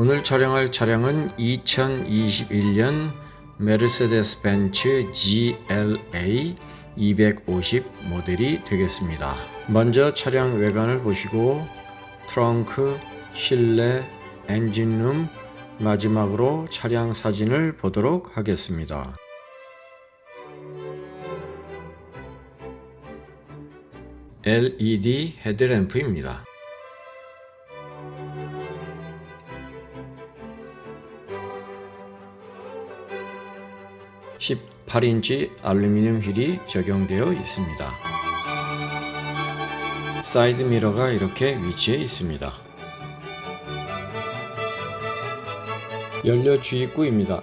오늘 촬영할 차량은 2021년 메르세데스 벤츠 GLA 250 모델이 되겠습니다. 먼저 차량 외관을 보시고 트렁크, 실내, 엔진룸, 마지막으로 차량 사진을 보도록 하겠습니다. LED 헤드램프입니다. 18인치 알루미늄 휠이 적용되어 있습니다. 사이드 미러가 이렇게 위치해 있습니다. 연료 주입구입니다.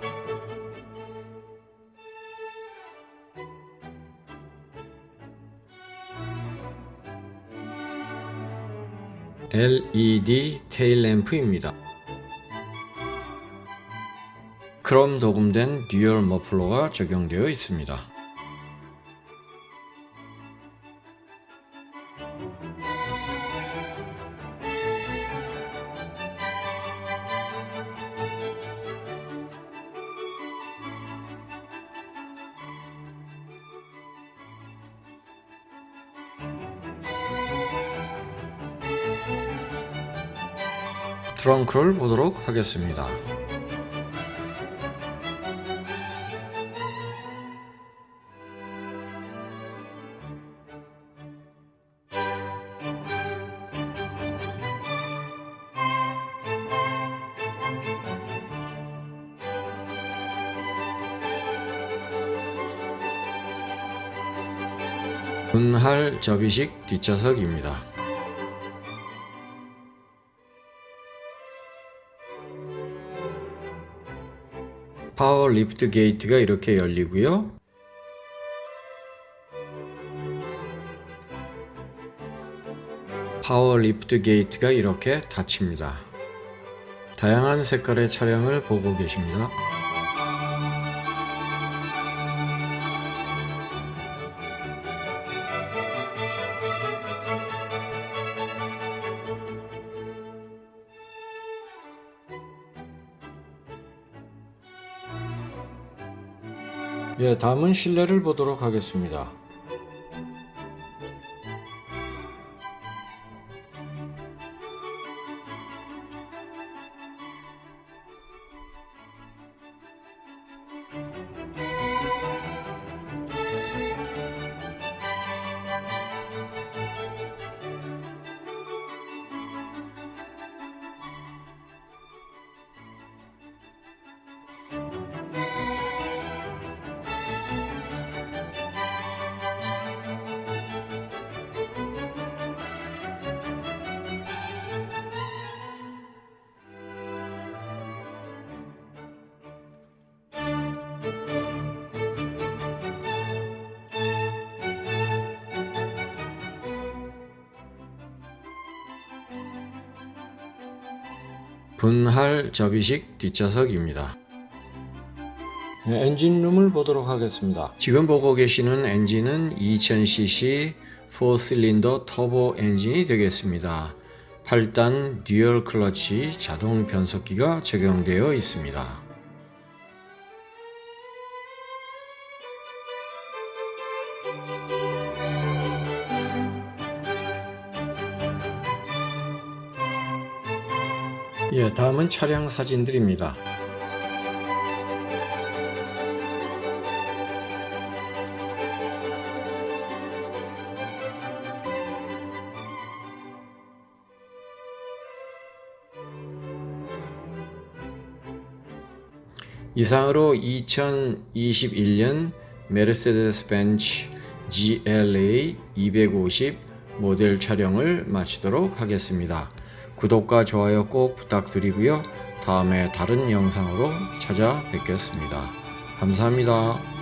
LED 테일 램프입니다. 크롬 도금된 듀얼 머플러가 적용되어 있습니다. 트렁크를 보도록 하겠습니다. 분할 접이식 뒷좌석입니다. 파워 리프트 게이트가 이렇게 열리고요. 파워 리프트 게이트가 이렇게 닫힙니다. 다양한 색깔의 차량을 보고 계십니다. 예, 다음은 실내를 보도록 하겠습니다. 분할 접이식 뒷좌석입니다. 네, 엔진룸을 보도록 하겠습니다. 지금 보고 계시는 엔진은 2000cc 4실린더 터보 엔진이 되겠습니다. 8단 듀얼 클러치 자동 변속기가 적용되어 있습니다. 예, 다음은 차량 사진들입니다. 이상으로 2021년 메르세데스 벤츠 GLA 250 모델 촬영을 마치도록 하겠습니다. 구독과 좋아요 꼭 부탁드리고요. 다음에 다른 영상으로 찾아뵙겠습니다. 감사합니다.